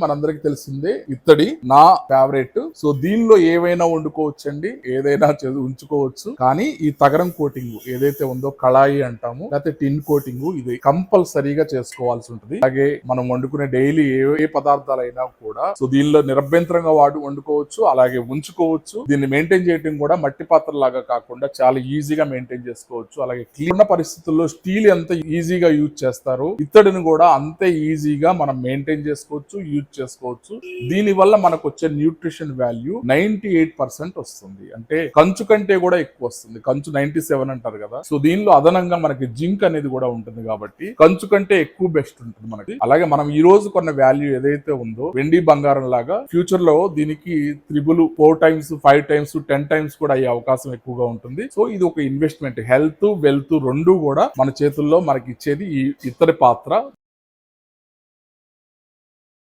మనందరికి తెలిసిందే ఇత్తడి నా ఫేవరెట్ సో దీనిలో ఏవైనా వండుకోవచ్చు అండి ఏదైనా ఉంచుకోవచ్చు. కానీ ఈ తగరం కోటింగ్ ఏదైతే ఉందో కళాయి అంటాము లేకపోతే టిన్ కోటింగ్ ఇది కంపల్సరీగా చేసుకోవాల్సి ఉంటుంది. అలాగే మనం వండుకునే డైలీ ఏ ఏ పదార్థాలైనా కూడా సో దీనిలో నిరభ్యంతరంగా వాడు వండుకోవచ్చు అలాగే ఉంచుకోవచ్చు. దీన్ని మెయింటైన్ చేయడం కూడా మట్టి పాత్ర లాగా కాకుండా చాలా ఈజీగా మెయింటైన్ చేసుకోవచ్చు. అలాగే క్లీన్ పరిస్థితుల్లో స్టీల్ ఎంత ఈజీగా యూజ్ చేస్తారు ఇత్తడిని కూడా అంతే ఈజీగా మనం మెయింటైన్ చేసుకోవచ్చు యూజ్ చేసుకోవచ్చు. దీని వల్ల మనకు వచ్చే nutrition value ninety eight percent వస్తుంది. అంటే కంచు కంటే కూడా ఎక్కువ వస్తుంది. కంచు నైన్టీ సెవెన్ అంటారు కదా. సో దీనిలో అదనంగా మనకి జింక్ అనేది కూడా ఉంటుంది కాబట్టి కంచు కంటే ఎక్కువ బెస్ట్ ఉంటుంది మనకి. అలాగే మనం ఈ రోజు కొన్న వాల్యూ ఏదైతే ఉందో వెండి బంగారం లాగా ఫ్యూచర్లో దీనికి triple four times five times ten times కూడా అయ్యే అవకాశం ఎక్కువగా ఉంటుంది. సో ఇది ఒక ఇన్వెస్ట్మెంట్. హెల్త్ వెల్త్ రెండు కూడా మన చేతుల్లో మనకి ఇచ్చేది ఈ ఇతర పాత్ర.